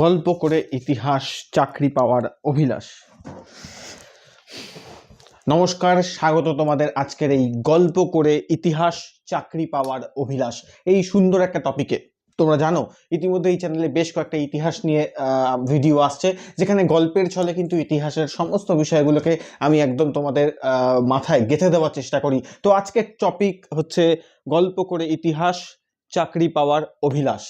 গল্প করে ইতিহাস, চাকরি পাওয়ার অভিলাষ। নমস্কার, স্বাগত তোমাদের আজকের এই গল্প করে ইতিহাস, চাকরি পাওয়ার অভিলাষ। এই সুন্দর একটা টপিকে তোমরা জানো, ইতিমধ্যে এই চ্যানেলে বেশ কয়েকটা ইতিহাস নিয়ে ভিডিও আসছে, যেখানে গল্পের ছলে কিন্তু ইতিহাসের সমস্ত বিষয়গুলোকে আমি একদম তোমাদের মাথায় গেঁথে দেওয়ার চেষ্টা করি। তো আজকের টপিক হচ্ছে গল্প করে ইতিহাস, চাকরি পাওয়ার অভিলাষ।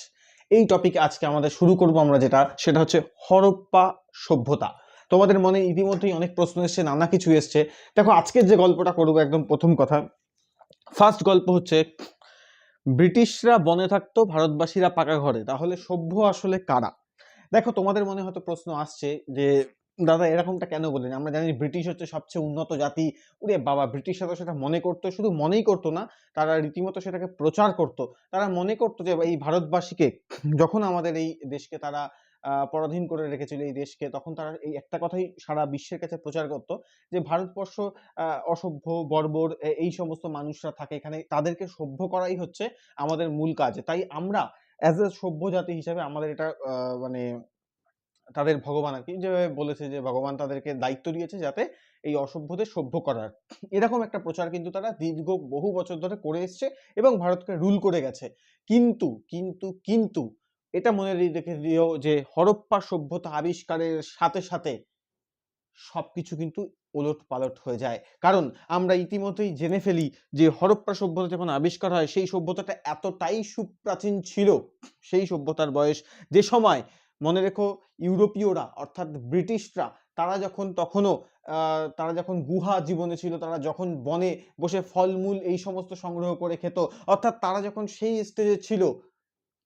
এই টপিকে আজকে আমাদের শুরু করব আমরা যেটা, সেটা হচ্ছে হরপ্পা সভ্যতা। তোমাদের মনে ইতিমধ্যেই অনেক প্রশ্ন এসছে, নানা কিছু এসছে। দেখো আজকের যে গল্পটা করব, একদম প্রথম কথা। ফার্স্ট গল্প হচ্ছে, ব্রিটিশরা বনে থাকতো, ভারতবাসীরা পাকা ঘরে। তাহলে সভ্য আসলে কারা? দেখো, তোমাদের মনে হয়তো প্রশ্ন আসছে যে দাদা, এরকমটা কেন বলেন আমরা জানি ব্রিটিশ হচ্ছে সবচেয়ে উন্নত জাতি। ওরে বাবা ব্রিটিশরা তো সেটা মনে করতো, শুধু মনেই করতো না, তারা রীতিমতো সেটাকে প্রচার করতো। তারা মনে করতো যে, এই ভারতবাসীকে, যখন আমাদের এই দেশকে তারা পরাধীন করে রেখেছিল, এই দেশকে, তখন তারা এই একটা কথাই সারা বিশ্বের কাছে প্রচার করতো যে, ভারতবর্ষ অসভ্য, বর্বর এই সমস্ত মানুষরা থাকে। এখানে তাদেরকে সভ্য করাই হচ্ছে আমাদের মূল কাজ। তাই আমরা অ্যাজ এ সভ্য জাতি হিসাবে আমাদের এটা মানে তাদের ভগবান আর কি যেভাবে বলেছে যে ভগবান তাদেরকে দায়িত্ব দিয়েছে যাতে এই অসভ্যদের সভ্য করার। এরকম একটা প্রচার কিন্তু তারা দীর্ঘ বহু বছর ধরে করে এসছে এবং ভারতকে রুল করে গেছে। কিন্তু কিন্তু কিন্তু এটা মনে রেখে দিও যে হরপ্পা সভ্যতা আবিষ্কারের সাথে সাথে সবকিছু কিন্তু ওলট পালট হয়ে যায়। কারণ আমরা ইতিমধ্যেই জেনে ফেলি যে হরপ্পা সভ্যতা যখন আবিষ্কার হয় সেই সভ্যতাটা এতটাই সুপ্রাচীন ছিল, সেই সভ্যতার বয়স। যে সময় মনে রেখো ইউরোপীয়রা, অর্থাৎ ব্রিটিশরা, তারা যখন তখনও তারা যখন গুহা জীবনে ছিল, তারা যখন বনে বসে ফলমূল এই সমস্ত সংগ্রহ করে খেত, অর্থাৎ তারা যখন সেই স্টেজে ছিল,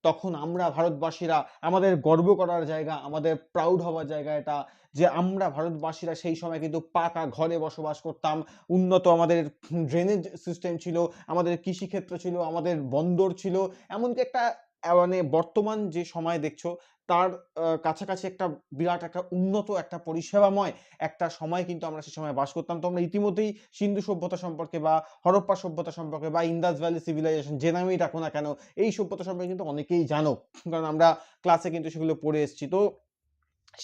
তখন আমরা ভারতবাসীরা আমাদের গর্ব করার জায়গা, আমাদের প্রাউড হওয়ার জায়গা এটা, যে আমরা ভারতবাসীরা সেই সময় কিন্তু পাকা ঘরে বসবাস করতাম, উন্নত আমাদের ড্রেনেজ সিস্টেম ছিল, আমাদের কৃষিক্ষেত্র ছিল, আমাদের বন্দর ছিল, এমনকি একটা মানে বর্তমান যে সময় দেখছ তার কাছাকাছি একটা বিরাট, একটা উন্নত, একটা পরিষেবাময় একটা সময় কিন্তু আমরা সে সময় বাস করতাম। তো আমরা ইতিমধ্যেই সিন্ধু সভ্যতা সম্পর্কে বা হরপ্পা সভ্যতা সম্পর্কে বা ইন্দাস ভ্যালি সিভিলাইজেশন যে নামেই ডাকো না কেন, এই সভ্যতা সম্পর্কে কিন্তু অনেকেই জানো। কারণ আমরা ক্লাসে কিন্তু সেগুলো পড়ে এসেছি। তো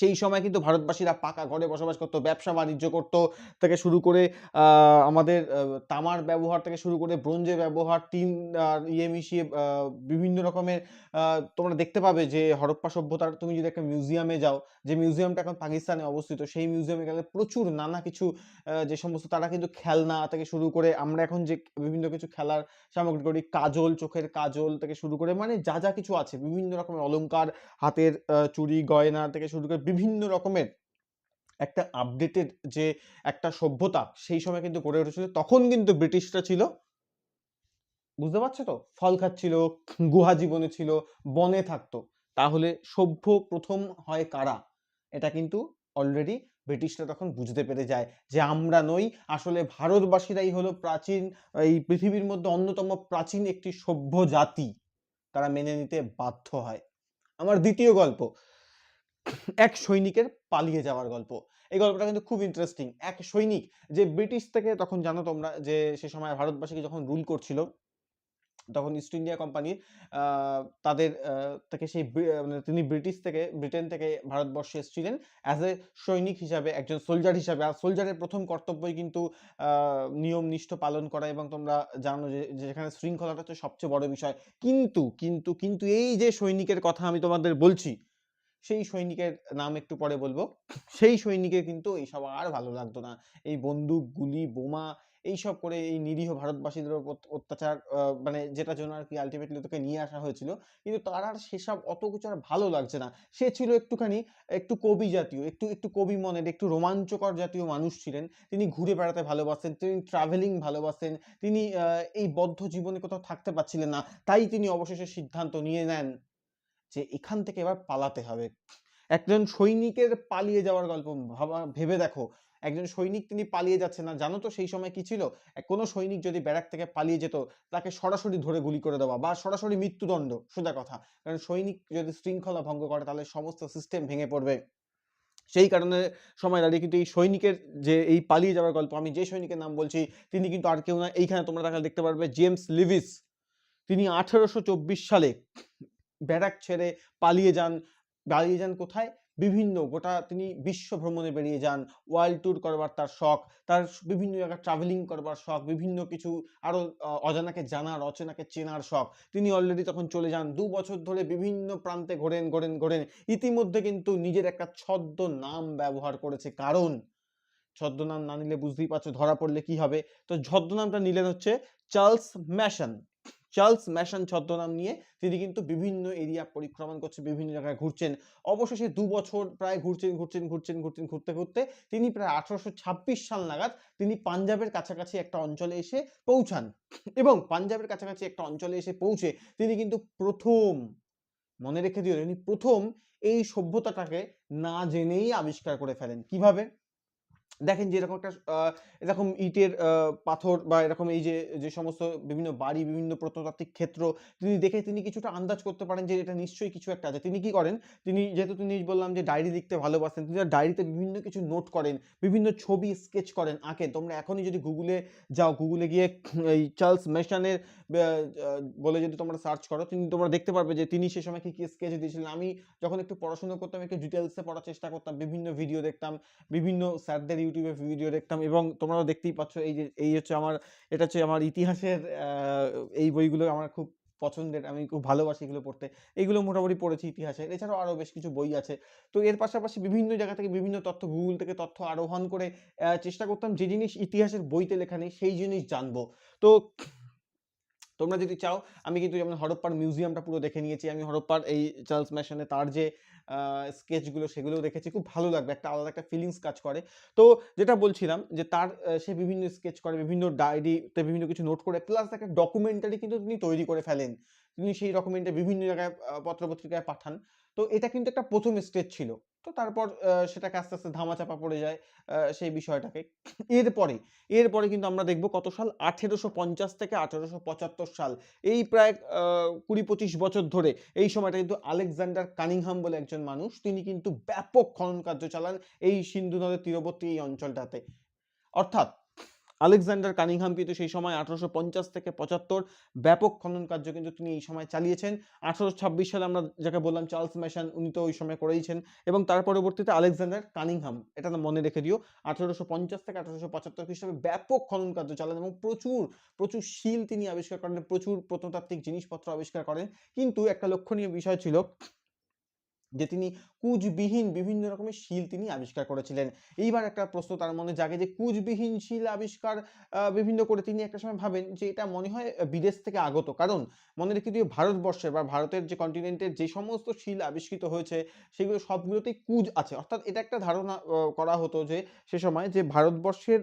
সেই সময় কিন্তু ভারতবাসীরা পাকা ঘরে বসবাস করতো, ব্যবসা বাণিজ্য করতো থেকে শুরু করে আমাদের তামার ব্যবহার থেকে শুরু করে ব্রোঞ্জের ব্যবহার, টিন ইয়ে মিশিয়ে বিভিন্ন রকমের তোমরা দেখতে পাবে যে হরপ্পা সভ্যতার তুমি যদি একটা মিউজিয়ামে যাও, যে মিউজিয়ামটা এখন পাকিস্তানে অবস্থিত, সেই মিউজিয়ামে গেলে প্রচুর নানা কিছু যে সমস্ত তারা কিন্তু খেলনা থেকে শুরু করে, আমরা এখন যে বিভিন্ন কিছু খেলার সামগ্রী করি, কাজল, চোখের কাজল থেকে শুরু করে মানে যা যা কিছু আছে, বিভিন্ন রকমের অলংকার, হাতের চুড়ি, গয়না থেকে শুরু করে বিভিন্ন রকমের একটা আপডেটেড যে একটা সভ্যতা সেই সময় কিন্তু গড়ে উঠেছিল। তখন কিন্তু ব্রিটিশরা ছিল, বুঝতে পারছ তো? ফল খাচ্ছিল, গুহা জীবনে ছিল, বনে থাকতো। তাহলে সভ্য প্রথম হয় কারা? এটা কিন্তু অলরেডি ব্রিটিশরা তখন বুঝতে পেরে যায় যে আমরা নই। আসলে ভারতবাসীরাই হলো প্রাচীন, এই পৃথিবীর মধ্যে অন্যতম প্রাচীন একটি সভ্য জাতি। তারা মেনে নিতে বাধ্য হয়। আমার দ্বিতীয় গল্প এক সৈনিকের পালিয়ে যাওয়ার গল্প। এই গল্পটা কিন্তু খুব ইন্টারেস্টিং এক সৈনিক যে ব্রিটিশ থেকে তখন জানো তোমরা যে সে সময় ভারতবাসীকে যখন রুল করছিল, তখন ইস্ট ইন্ডিয়া কোম্পানির তাদের থেকে সেই মানে তিনি ব্রিটিশ থেকে, ব্রিটেন থেকে ভারতবর্ষে এসেছিলেন অ্যাজ এ সৈনিক হিসাবে, একজন সোলজার হিসাবে। আর সোলজারের প্রথম কর্তব্যই কিন্তু নিয়ম নিষ্ঠ পালন করা এবং তোমরা জানো যে যেখানে শৃঙ্খলাটা হচ্ছে সবচেয়ে বড় বিষয়। কিন্তু কিন্তু কিন্তু এই যে সৈনিকের কথা আমি তোমাদের বলছি সেই সৈনিকের নাম একটু পরে বলব। সেই সৈনিকের কিন্তু এইসব আর ভালো লাগতো না। এই বন্দুক, গুলি, বোমা এইসব করে এই নিরীহ ভারতবাসীদের অত্যাচার মানে যেটার জন্য আর কি আলটিমেটলি তোকে নিয়ে আসা হয়েছিল। কিন্তু তার আর সেসব অত কিছু আর ভালো লাগছে না। সে ছিল একটুখানি, একটু কবি জাতীয়, একটু একটু কবি মনের, একটু রোমাঞ্চকর জাতীয় মানুষ ছিলেন। তিনি ঘুরে বেড়াতে ভালোবাসেন তিনি ট্রাভেলিং ভালোবাসেন তিনি এই বদ্ধ জীবনে কোথাও থাকতে পারছিলেন না। তাই তিনি অবশেষে সিদ্ধান্ত নিয়ে নেন। যে এখান থেকে এবার পালাতে হবে। একজন সৈনিকের পালিয়ে যাওয়ার গল্প ভাবা, ভেবে দেখো। একজন সৈনিক তিনি পালিয়ে যাচ্ছে না। জানো তো সেই সময় কি ছিল? কোনো সৈনিক যদি ব্যারাক থেকে পালিয়ে যেত, তাকে সরাসরি ধরে গুলি করে দেওয়া বা সরাসরি মৃত্যুদণ্ড, সোজা কথা। কারণ সৈনিক যদি শৃঙ্খলা ভঙ্গ করে, তাহলে সমস্ত সিস্টেম ভেঙে পড়বে। সেই কারণে সময় দাঁড়িয়ে কিন্তু এই সৈনিকের যে এই পালিয়ে যাওয়ার গল্প, আমি যে সৈনিকের নাম বলছি, তিনি কিন্তু আর কেউ না। এইখানে তোমরা তাকে দেখতে পারবে জেমস লিভিস তিনি আঠারোশো সালে ব্যারাক ছেড়ে পালিয়ে যান। বেরিয়ে যান কোথায়? বিভিন্ন, গোটা তিনি বিশ্ব ভ্রমণে বেরিয়ে যান। ওয়ার্ল্ড ট্যুর করবার তার শখ, তার বিভিন্ন জায়গায় ট্রাভেলিং করবার শখ, বিভিন্ন কিছু আরও অজানাকে জানার, অচেনাকে চেনার শখ। তিনি অলরেডি তখন চলে যান। দু বছর ধরে বিভিন্ন প্রান্তে ঘোরেন ঘোরেন ঘোরেন। ইতিমধ্যে কিন্তু নিজের একটা ছদ্ম নাম ব্যবহার করেছে। কারণ? ছদ্মনাম না নিলে বুঝতেই পারছ ধরা পড়লে কি হবে? তো ছদ্মনামটা নিলেন হচ্ছে চার্লস ম্যাশন। চার্লস ম্যাশন ছদ্মনাম নিয়ে তিনি কিন্তু বিভিন্ন এরিয়া পরিক্রমণ করছেন বিভিন্ন জায়গায় ঘুরছেন। অবশেষে দু বছর প্রায় ঘুরছেন ঘুরছেন ঘুরছেন ঘুরছেন, ঘুরতে ঘুরতে তিনি প্রায় আঠারোশো ছাব্বিশ সাল নাগাদ তিনি পাঞ্জাবের কাছাকাছি একটা অঞ্চলে এসে পৌঁছান এবং পাঞ্জাবের কাছাকাছি একটা অঞ্চলে এসে পৌঁছে তিনি কিন্তু প্রথম, মনে রেখে দিও, তিনি প্রথম এই সভ্যতাটাকে না জেনেই আবিষ্কার করে ফেলেন। কীভাবে? দেখেন যে এরকম একটা এরকম ইটের পাথর বা এরকম এই যে যে সমস্ত বিভিন্ন বাড়ি, বিভিন্ন প্রত্নতাত্ত্বিক ক্ষেত্র, তিনি দেখে তিনি কিছুটা আন্দাজ করতে পারেন যে এটা নিশ্চয়ই কিছু একটা আছে। তিনি কি করেন? তিনি যেহেতু তিনি বললাম যে ডায়েরি লিখতে ভালোবাসেন, তিনি ডায়েরিতে বিভিন্ন কিছু নোট করেন, বিভিন্ন ছবি স্কেচ করেন, আঁকেন। তোমরা এখনই যদি গুগলে যাও গুগলে গিয়ে এই চার্লস মেশানের বলে যদি তোমরা সার্চ করো, তিনি তোমরা দেখতে পারবে যে তিনি সে সময় কি কি স্কেচ দিয়েছিলেন। আমি যখন একটু পড়াশোনা করতাম, একটু ডিটেলসে পড়ার চেষ্টা করতাম, বিভিন্ন ভিডিও দেখতাম, বিভিন্ন স্যারদের ইউটিউবে ভিডিও দেখতাম এবং তোমরাও দেখতেই পাচ্ছ এই যে, এই হচ্ছে আমার, এটা হচ্ছে আমার ইতিহাসের এই বইগুলো আমার খুব পছন্দের, আমি খুব ভালোবাসি এগুলো পড়তে। এইগুলো মোটামুটি পড়েছি ইতিহাসে। এছাড়াও আরও বেশ কিছু বই আছে। তো এর পাশাপাশি বিভিন্ন জায়গা থেকে বিভিন্ন তথ্য গুগল থেকে তথ্য আরোহণ করে চেষ্টা করতাম যে জিনিস ইতিহাসের বইতে লেখা নেই, সেই জিনিস জানব। তো তোমরা যদি চাও, আমি কিন্তু যেমন হরপ্পার মিউজিয়ামটা পুরো দেখে নিয়েছি। আমি হরপ্পার এই চার্লস ম্যাশনে তার যে স্কেচগুলো সেগুলো দেখেছি। খুব ভালো লাগবে, একটা আলাদা একটা ফিলিংস কাজ করে। তো যেটা বলছিলাম যে তার সে বিভিন্ন স্কেচ করে, বিভিন্ন ডায়েরিতে বিভিন্ন কিছু নোট করে প্লাস একটা ডকুমেন্টারি কিন্তু তিনি তৈরি করে ফেলেন। তিনি সেই ডকুমেন্টে বিভিন্ন জায়গায় পত্র পত্রপত্রিকায় পাঠান। তো এটা কিন্তু একটা প্রথম স্টেজ ছিল। তো তারপর সেটাকে আস্তে আস্তে ধামাচাপা পড়ে যায় সেই বিষয়টাকে। এরপরে এরপরে কিন্তু আমরা দেখব কত সাল? আঠেরোশো পঞ্চাশ থেকে আঠেরোশো পঁচাত্তর সাল। এই প্রায় কুড়ি পঁচিশ বছর ধরে এই সময়টা কিন্তু আলেকজান্ডার কানিংহাম বলে একজন মানুষ, তিনি কিন্তু ব্যাপক খনন কার্য চালান এই সিন্ধু নদের তীরবর্তী এই অঞ্চলটাতে। অর্থাৎ আলেকজান্ডার কানিংহাম কিন্তু সেই সময় আঠারোশো পঞ্চাশ থেকে পঁচাত্তর ব্যাপক খনন কার্য কিন্তু তিনি এই সময় চালিয়েছেন। আঠারোশো ছাব্বিশ সালে আমরা যাকে বললাম চার্লস ম্যাশন, উনি তো ওই সময় করেইছেন। এবং তার পরবর্তীতে আলেকজান্ডার কানিংহাম, এটা মনে রেখে দিও, আঠারোশো পঞ্চাশ থেকে আঠারোশো পঁচাত্তর খ্রিস্টাব্দে ব্যাপক খনন কার্য চালান এবং প্রচুর প্রচুর শিল তিনি আবিষ্কার করেন, প্রচুর প্রত্নতাত্ত্বিক জিনিসপত্র আবিষ্কার করেন। কিন্তু একটা লক্ষণীয় বিষয় ছিল যে তিনি কুচবিহীন বিভিন্ন রকমের শিল তিনি আবিষ্কার করেছিলেন। এইবার একটা প্রশ্ন তার মনে জাগে যে কুচবিহীন শিল আবিষ্কার বিভিন্ন করে তিনি একটা সময় ভাবেন যে, এটা মনে হয় বিদেশ থেকে আগত। কারণ মনে রেখে দিও, ভারতবর্ষের বা ভারতের যে কন্টিনেন্টের যে সমস্ত শিল আবিষ্কৃত হয়েছে, সেগুলো সবগুলোতেই কুজ আছে। অর্থাৎ এটা একটা ধারণা করা হতো যে, সে সময় যে ভারতবর্ষের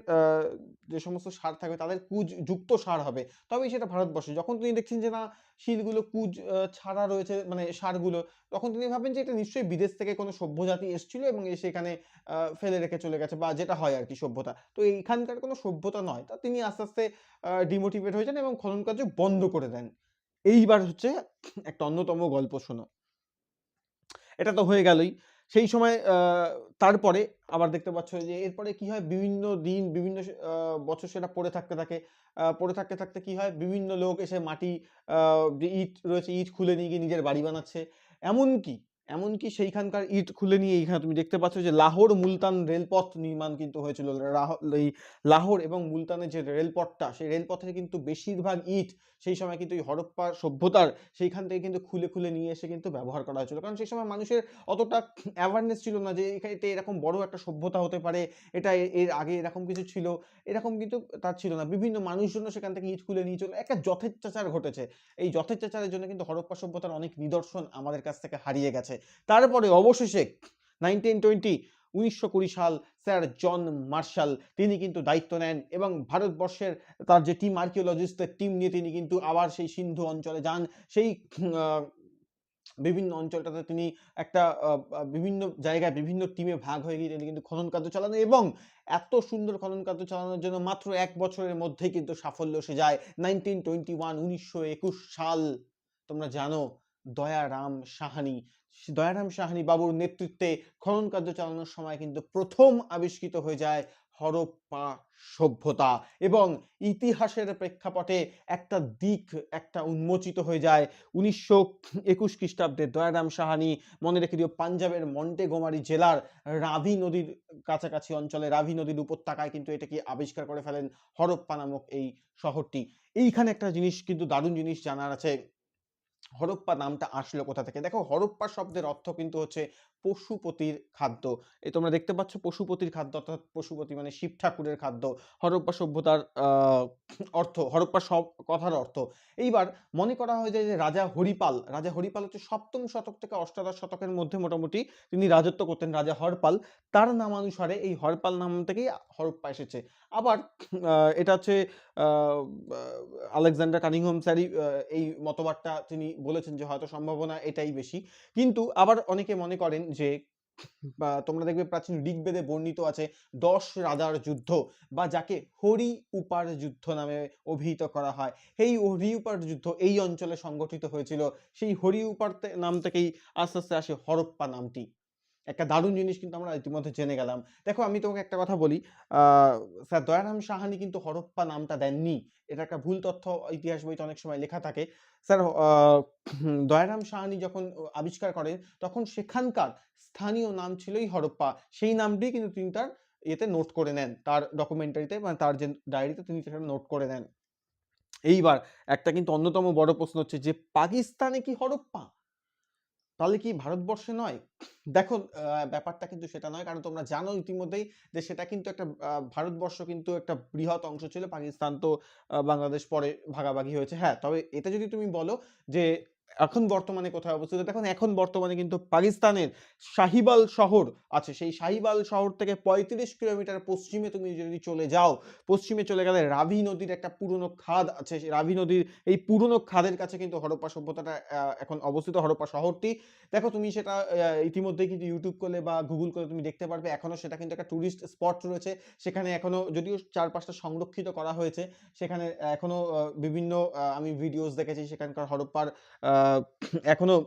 যে সমস্ত সার থাকবে তাদের কুজ যুক্ত সার হবে। তবেই সেটা ভারতবর্ষে। যখন তিনি দেখছেন যে, না, শিলগুলো কুজ ছাড়া রয়েছে মানে সারগুলো, তখন তিনি ভাবেন যে, এটা নিশ্চয়ই বিদেশ থেকে কোনো সভ্য জাতি এসেছিল এবং এসে এখানে ফেলে রেখে চলে গেছে বা যেটা হয় আর কি সভ্যতা। তো এইখানকার কোনো সভ্যতা নয়। তা তিনি আস্তে আস্তে ডিমোটিভেট হয়ে যান এবং খনন কার্য বন্ধ করে দেন। এইবার হচ্ছে একটা অন্যতম গল্প শোনো। এটা তো হয়ে গেলই। সেই সময় তারপরে আবার দেখতে পাচ্ছ যে এরপরে কি হয়? বিভিন্ন দিন, বিভিন্ন বছর সেটা পড়ে থাকতে থাকে। পড়ে থাকতে থাকতে কি হয়? বিভিন্ন লোক এসে মাটি যে ইট রয়েছে, ইট খুলে নিয়ে গিয়ে নিজের বাড়ি বানাচ্ছে। এমনকি এমনকি সেইখানকার ইট খুলে নিয়ে এইখানে তুমি দেখতে পাচ্ছ যে লাহোর মুলতান রেলপথ নির্মাণ কিন্তু হয়েছিল। এই লাহোর এবং মুলতানের যে রেলপথটা, সেই রেলপথের কিন্তু বেশিরভাগ ইট সেই সময় কিন্তু এই হরপ্পা সভ্যতার সেইখান থেকে কিন্তু খুলে খুলে নিয়ে এসে কিন্তু ব্যবহার করা হয়েছিল। কারণ সেই সময় মানুষের অতটা অ্যাওয়ারনেস ছিল না যে এখানে এরকম বড় একটা সভ্যতা হতে পারে, এটা এর আগে এরকম কিছু ছিল, এরকম কিন্তু তার ছিল না। বিভিন্ন মানুষজন সেখান থেকে ইট খুলে নিয়ে চলে, একটা যথেচ্ছাচার ঘটেছে। এই যথেচ্ছাচারের জন্য কিন্তু হরপ্পা সভ্যতার অনেক নিদর্শন আমাদের কাছ থেকে হারিয়ে গেছে। তারপরে অবশেষে নাইনটিন টোয়েন্টি উনিশশো কুড়ি সাল স্যার জন মার্শাল, তিনি কিন্তু দায়িত্ব নেন এবং ভারতবর্ষের তার যে টিম আর্কিওলজিস্টের টিম নিয়ে তিনি কিন্তু আবার সেই সিন্ধু অঞ্চলে যান। সেই বিভিন্ন অঞ্চলটাতে তিনি একটা বিভিন্ন জায়গায় বিভিন্ন টিমে ভাগ হয়ে গিয়ে তিনি কিন্তু খনন কার্য চালান এবং এত সুন্দর খনন কার্য চালানোর জন্য মাত্র এক বছরের মধ্যেই কিন্তু সাফল্য সে যায়। নাইনটিন টোয়েন্টি ওয়ান উনিশশো একুশ সাল, তোমরা জানো, দয়ারাম সাহানি দয়ারাম সাহানি বাবুর নেতৃত্বে খনন কার্য চালানোর সময় কিন্তু প্রথম আবিষ্কৃত হয়ে যায় হরপ্পা সভ্যতা এবং ইতিহাসের প্রেক্ষাপটে একটা দিক, একটা উন্মোচিত হয়ে যায় উনিশশো একুশ খ্রিস্টাব্দে। দয়ারাম সাহানি মনে রেখে দিও, পাঞ্জাবের মন্টে মন্টেগোমারি জেলার রাভি নদীর কাছাকাছি অঞ্চলে, রাভি নদীর উপত্যকায় কিন্তু এটাকে আবিষ্কার করে ফেলেন হরপ্পা নামক এই শহরটি। এইখানে একটা জিনিস, কিন্তু দারুণ জিনিস জানার আছে। হরপ্পা নামটা আসলো কোথা থেকে? দেখো হরপ্পা শব্দের অর্থ কিন্তু হচ্ছে পশুপতির খাদ্য। এ তোমরা দেখতে পাচ্ছ পশুপতির খাদ্য অর্থাৎ পশুপতি মানে শিব ঠাকুরের খাদ্য। হরপ্পা সভ্যতার অর্থ হরপ্পা সব কথার অর্থ। এইবার মনে করা হয় যে রাজা হরিপাল রাজা হরিপাল হচ্ছে সপ্তম শতক থেকে অষ্টাদশ শতকের মধ্যে মোটামুটি তিনি রাজত্ব করতেন রাজা হরপাল। তার নামানুসারে এই হরপাল নাম থেকেই হরপ্পা এসেছে। আবার এটা হচ্ছে আলেকজান্ডার কানিংহোম স্যারই আহ, এই মতবাদটা তিনি বলেছেন যে হয়তো সম্ভাবনা এটাই বেশি। কিন্তু আবার অনেকে মনে করেন যে তোমরা দেখবে প্রাচীন ঋগ্বেদে বর্ণিত আছে দশ রাজার যুদ্ধ বা যাকে হরি উপার যুদ্ধ নামে অভিহিত করা হয়। এই হরি উপার যুদ্ধ এই অঞ্চলে সংগঠিত হয়েছিল। সেই হরি উপার নাম থেকেই আস্তে আস্তে আসে হরপ্পা নামটি। একটা দারুণ জিনিস কিন্তু আমরা ইতিমধ্যে জেনে গেলাম। দেখো, আমি তোমাকে একটা কথা বলি। স্যার, দয়ারাম সাহানি কিন্তু হরপ্পা নামটা দেননি। এটা একটা ভুল তথ্য, ইতিহাস বইতে অনেক সময় লেখা থাকে। স্যার দয়ারাম সাহানি যখন আবিষ্কার করেন, তখন সেখানকার স্থানীয় নাম ছিলই হরপ্পা। সেই নামটি কিন্তু তিনি তার ইয়েতে নোট করে নেন। তার ডকুমেন্টারিতে মানে তার যে ডায়েরিতে তিনি সেটা নোট করে নেন। এইবার একটা কিন্তু অন্যতম বড় প্রশ্ন হচ্ছে যে, পাকিস্তানে কি হরপ্পা? তাহলে কি ভারতবর্ষে নয়? দেখো ব্যাপারটা কিন্তু সেটা নয়। কারণ তোমরা জানো ইতিমধ্যেই যে সেটা কিন্তু একটা ভারতবর্ষ কিন্তু একটা বৃহৎ অংশ ছিল। পাকিস্তান তো বাংলাদেশ পরে ভাগাভাগি হয়েছে। হ্যাঁ তবে এটা যদি তুমি বলো যে এখন বর্তমানে কোথায় অবস্থিত? দেখুন এখন বর্তমানে কিন্তু পাকিস্তানের শাহিবাল শহর আছে। সেই শাহিবাল শহর থেকে পঁয়ত্রিশ কিলোমিটার পশ্চিমে তুমি যদি চলে যাও পশ্চিমে চলে গেলে রাভি নদীর একটা পুরনো খাদ আছে। রাভি নদীর এই পুরনো খাদের কাছে কিন্তু হরপ্পা সভ্যতাটা এখন অবস্থিত হরপ্পা শহরটি। দেখো তুমি সেটা ইতিমধ্যে কিন্তু ইউটিউব করলে বা গুগল করে তুমি দেখতে পারবে। এখনও সেটা কিন্তু একটা ট্যুরিস্ট স্পট রয়েছে। সেখানে এখনও যদিও চার পাঁচটা সংরক্ষিত করা হয়েছে সেখানে এখনও আহ, বিভিন্ন আমি ভিডিওস দেখেছি সেখানকার হরপ্পার এখনও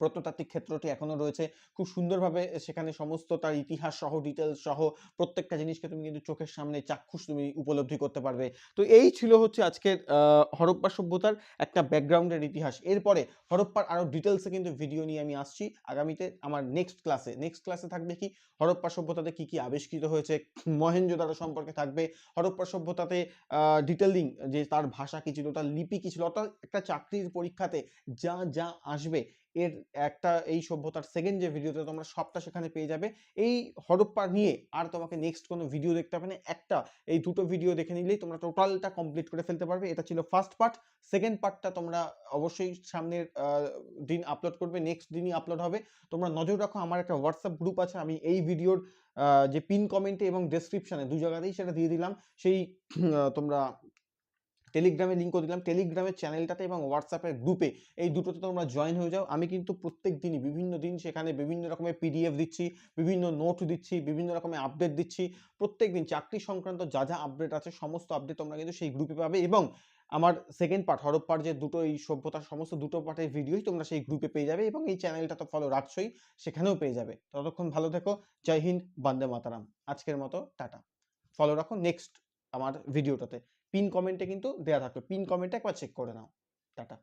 প্রত্নতাত্ত্বিক ক্ষেত্রটি এখনও রয়েছে। খুব সুন্দরভাবে সেখানে সমস্ত তার ইতিহাস সহ ডিটেলস সহ প্রত্যেকটা জিনিসকে তুমি কিন্তু চোখের সামনে চাক্ষুষ তুমি উপলব্ধি করতে পারবে। তো এই ছিল হচ্ছে আজকের হরপ্পা সভ্যতার একটা ব্যাকগ্রাউন্ডের ইতিহাস। এরপরে হরপ্পার আরও ডিটেলসে কিন্তু ভিডিও নিয়ে আমি আসছি। আগামীতে আমার নেক্সট ক্লাসে নেক্সট ক্লাসে থাকবে কি? হরপ্পা সভ্যতাতে কি কি আবিষ্কৃত হয়েছে? মহেঞ্জোদারো সম্পর্কে থাকবে। হরপ্পা সভ্যতাতে ডিটেলিং যে তার ভাষা কি ছিল, তার লিপি কি ছিল, অর্থাৎ একটা চাকরির পরীক্ষাতে যা যা আসবে এর একটা এই সভ্যতার সেকেন্ড যে ভিডিওতে তোমরা সবটা সেখানে পেয়ে যাবে। এই হরপ্পা নিয়ে আর তোমাকে নেক্সট কোনো ভিডিও দেখতে হবে না। একটা, এই দুটো ভিডিও দেখে নিলেই তোমরা টোটালটা কমপ্লিট করে ফেলতে পারবে। এটা ছিল ফার্স্ট পার্ট সেকেন্ড পার্টটা তোমরা অবশ্যই সামনের দিন আপলোড করবে। নেক্সট দিনই আপলোড হবে। তোমরা নজর রাখো, আমার একটা হোয়াটসঅ্যাপ গ্রুপ আছে। আমি এই ভিডিওর যে পিন কমেন্টে এবং ডেসক্রিপশনে দু জায়গাতেই সেটা দিয়ে দিলাম। সেই তোমরা টেলিগ্রামে লিঙ্কও দিলাম। টেলিগ্রামের চ্যানেলটাতে এবং হোয়াটসঅ্যাপের গ্রুপে এই দুটোতে তোমরা জয়েন হয়ে যাও। আমি কিন্তু প্রত্যেক দিনই বিভিন্ন দিন সেখানে বিভিন্ন রকমের পিডিএফ দিচ্ছি, বিভিন্ন নোট দিচ্ছি, বিভিন্ন রকমের আপডেট দিচ্ছি। প্রত্যেক দিন চাকরি সংক্রান্ত যা যা আপডেট আছে, সমস্ত আপডেট তোমরা কিন্তু সেই গ্রুপে পাবে এবং আমার সেকেন্ড পার্ট হরপ্পার যে দুটো এই সভ্যতার সমস্ত দুটো পার্টের ভিডিওই তোমরা সেই গ্রুপে পেয়ে যাবে এবং এই চ্যানেলটা তো ফলো রাখছোই, সেখানেও পেয়ে যাবে। ততক্ষণ ভালো থেকো। জয় হিন্দ, বন্দে মাতারাম। আজকের মতো, টাটা। ফলো রাখো। নেক্সট আমার ভিডিওটাতে পিন কমেন্টে কিন্তু দেওয়া থাকবে। পিন কমেন্টে একবার চেক করে নাও। টাটা